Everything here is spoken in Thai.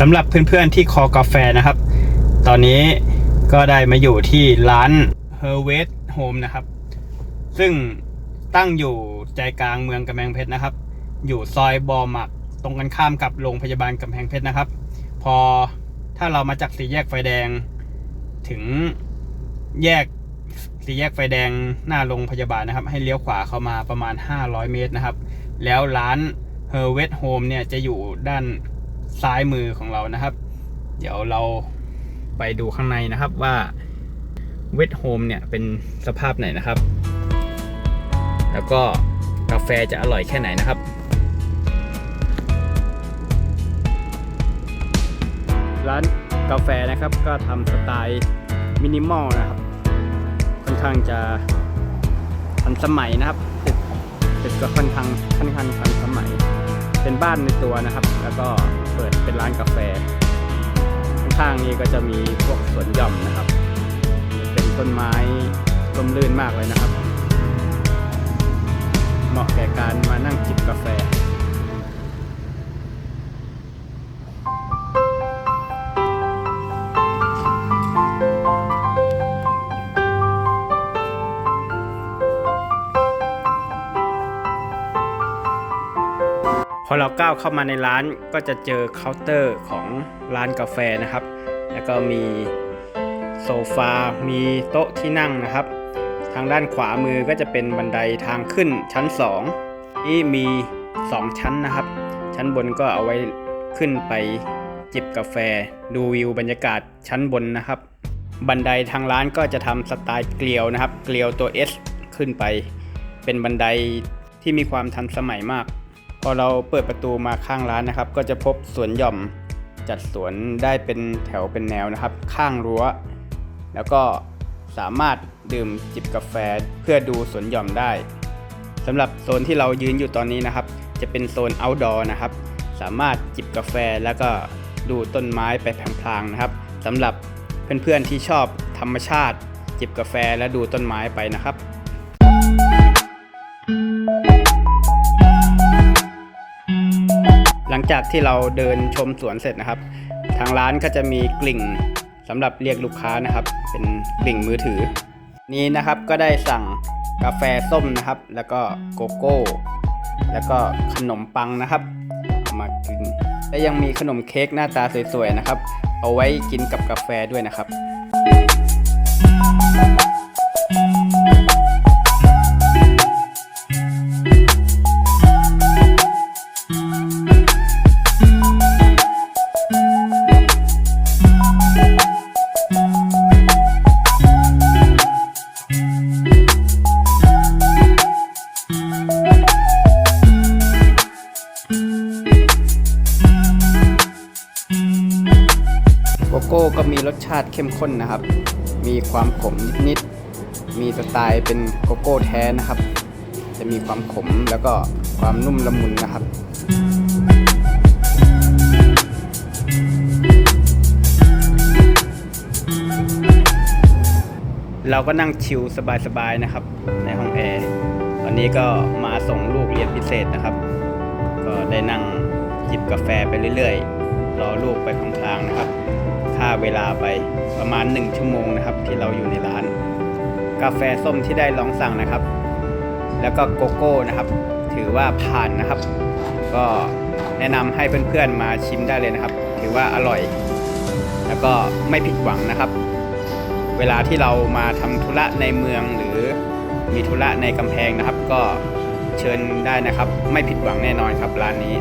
สำหรับเพื่อนๆที่คอกาแฟนะครับ ตอนนี้ก็ได้มาอยู่ที่ร้าน h e r w e t Home นะครับ ซึ่งตั้งอยู่ใจกลางเมืองกำแพงเพชรนะครับ อยู่ซอยบอหมักตรงกันข้ามกับโรงพยาบาลกำแพงเพชรนะครับ พอถ้าเรามาจากสี่แยกไฟแดง ถึงแยกสี่แยกไฟแดงหน้าโรงพยาบาลนะครับ ให้เลี้ยวขวาเข้ามาประมาณ 500 เมตรนะครับ แล้วร้าน h e r w e t Home เนี่ยจะอยู่ด้าน ซ้ายมือของเรานะครับ เดี๋ยวเราไปดูข้างในนะครับว่า w e t Home เนี่ยเป็นสภาพไหนนะครับ แล้วก็กาแฟจะอร่อยแค่ไหนนะครับร้านกาแฟนะครับก็ทำสไตล์มินิมอลนะครับ ค่อนข้างจะทันสมัยนะครับตึกตึกก็ค่อนข้างค่อนข้างทันสมัย เป็นบ้านในตัวนะครับ แล้วก็เปิดเป็นร้านกาแฟ ข้างๆนี้ก็จะมีพวกสวนหย่อมนะครับ เป็นต้นไม้ร่มรื่นมากเลยนะครับ เหมาะแก่การมานั่งจิบกาแฟ อเราก้าวเข้ามาในร้านก็จะเจอเคาน์เตอร์ของร้านกาแฟนะครับ แล้วก็มีโซฟา มีโต๊ะที่นั่งนะครับ ทางด้านขวามือก็จะเป็นบันไดทางขึ้นชั้น 2 ที่มี 2 ชั้นนะครับ ชั้นบนก็เอาไว้ขึ้นไปจิบกาแฟ ดูวิวบรรยากาศชั้นบนนะครับ บันไดทางร้านก็จะทำสไตล์เกลียวนะครับ เกลียวตัว S ขึ้นไป เป็นบันไดที่มีความทันสมัยมาก พอเราเปิดประตูมาข้างร้านนะครับ ก็จะพบสวนหย่อมจัดสวนได้เป็นแถวเป็นแนวนะครับ ข้างรั้ว แล้วก็สามารถดื่มจิบกาแฟเพื่อดูสวนหย่อมได้สำหรับโซนที่เรายืนอยู่ตอนนี้นะครับ จะเป็นโซน outdoor นะครับ สามารถจิบกาแฟแล้วก็ดูต้นไม้ไปพลางๆนะครับสำหรับเพื่อนๆที่ชอบธรรมชาติ จิบกาแฟและดูต้นไม้ไปนะครับ หลังจากที่เราเดินชมสวนเสร็จนะครับ ทางร้านก็จะมีกลิ่งสำหรับเรียกลูกค้านะครับ เป็นกลิ่งมือถือ นี้นะครับก็ได้สั่งกาแฟส้มนะครับ แล้วก็โกโก้ แล้วก็ขนมปังนะครับเอามากินและยังมีขนมเค้กหน้าตาสวยๆนะครับ เอาไว้กินกับกาแฟด้วยนะครับ โกโก้ก็มีรสชาติเข้มข้นนะครับ มีความขมนิดๆ มีสไตล์เป็นโกโก้แท้นะครับ จะมีความขมแล้วก็ความนุ่มละมุนนะครับเราก็นั่งชิลสบายๆนะครับ ในห้องแอร์วันนี้ก็มาส่งลูกเรียนพิเศษนะครับ ก็ได้นั่งจิบกาแฟไปเรื่อยๆ รอลูกไปพลางๆนะครับ ค่าเวลาไปประมาณ 1 ชั่วโมงนะครับ ที่เราอยู่ในร้าน กาแฟส้มที่ได้ลองสั่งนะครับ แล้วก็โกโก้นะครับ ถือว่าผ่านนะครับ ก็แนะนำให้เพื่อนๆมาชิมได้เลยนะครับ ถือว่าอร่อย แล้วก็ไม่ผิดหวังนะครับ เวลาที่เรามาทำธุระในเมืองหรือมีธุระในกำแพงนะครับ ก็เชิญได้นะครับ ไม่ผิดหวังแน่นอนครับร้านนี้